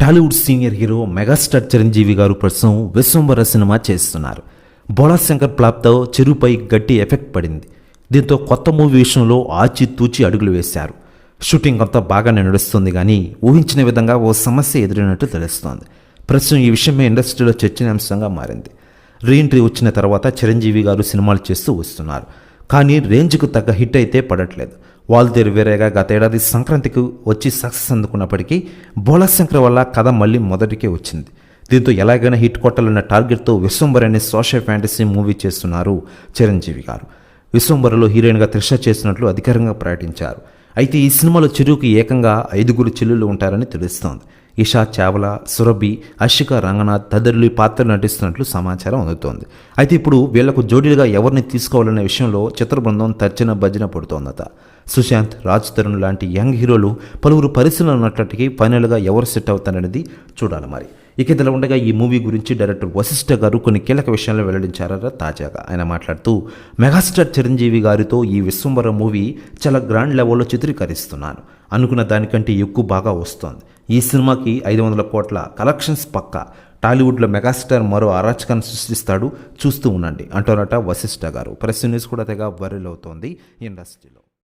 Tollywood senior hero megastar Chiranjeevi garu ప్రస్తుతం Vishwambhara cinema చేస్తున్నారు. బోళాశంకర్ ప్లాప్తో చెరుపై గట్టి ఎఫెక్ట్ పడింది. దీంతో కొత్త మూవీ విషయంలో ఆచితూచి అడుగులు వేశారు. షూటింగ్ అంతా బాగానే నడుస్తుంది కానీ ఊహించిన విధంగా ఓ సమస్య ఎదురైనట్టు తెలుస్తోంది. ప్రస్తుతం ఈ విషయమే ఇండస్ట్రీలో చర్చనీయాంశంగా మారింది. రీఎంట్రీ వచ్చిన తర్వాత చిరంజీవి గారు సినిమాలు చేస్తూ వస్తున్నారు. కానీ రేంజ్కు తగ్గ హిట్ అయితే పడట్లేదు. వాల్దేరు వేరేగా గతేడాది సంక్రాంతికి వచ్చి సక్సెస్ అందుకున్నప్పటికీ బోళాశంకర్ వల్ల కథ మళ్ళీ మొదటికే వచ్చింది. దీంతో ఎలాగైనా హిట్ కొట్టాలన్న టార్గెట్తో విశ్వంబర్ అనే సోషల్ ఫ్యాంటసీ మూవీ చేస్తున్నారు చిరంజీవి గారు. విశ్వంబరలో హీరోయిన్గా త్రిష చేసినట్లు అధికారంగా ప్రకటించారు. అయితే ఈ సినిమాలో చిరుకు ఏకంగా ఐదుగురు చెల్లులు ఉంటారని తెలుస్తోంది. ఇషా చావ్ల సురభి అషిక రంగనాథ్ తదితరులు ఈ పాత్రలు నటిస్తున్నట్లు సమాచారం అందుతోంది. అయితే ఇప్పుడు వీళ్ళకు జోడీలుగా ఎవరిని తీసుకోవాలనే విషయంలో చిత్ర బృందం తర్జన భజన పడుతోందట. సుశాంత్ రాజ్ తరుణ్ లాంటి యంగ్ హీరోలు పలువురు పరిశీలన ఉన్నట్లకి ఫైనల్గా ఎవరు సెట్ అవుతారనేది చూడాలి మరి. ఇక ఇదిలా ఉండగా ఈ మూవీ గురించి డైరెక్టర్ వశిష్ఠ గారు కొన్ని కీలక విషయాలు వెల్లడించారట తాజాగా. ఆయన మాట్లాడుతూ మెగాస్టార్ చిరంజీవి గారితో ఈ విశ్వంబర మూవీ చాలా గ్రాండ్ లెవెల్లో చిత్రీకరిస్తున్నాను అనుకున్న దానికంటే ఎక్కువ బాగా వస్తోంది. ఈ సినిమాకి ఐదు వందల కోట్ల కలెక్షన్స్ పక్క. టాలీవుడ్లో మెగాస్టార్ మరో అరాచకాన్ని సృష్టిస్తాడు. చూస్తూ ఉండండి. అంటున్నట వశిష్ఠ గారు. ప్రెస్ న్యూస్ కూడా తెగ వరల్ అవుతోంది ఇండస్ట్రీలో.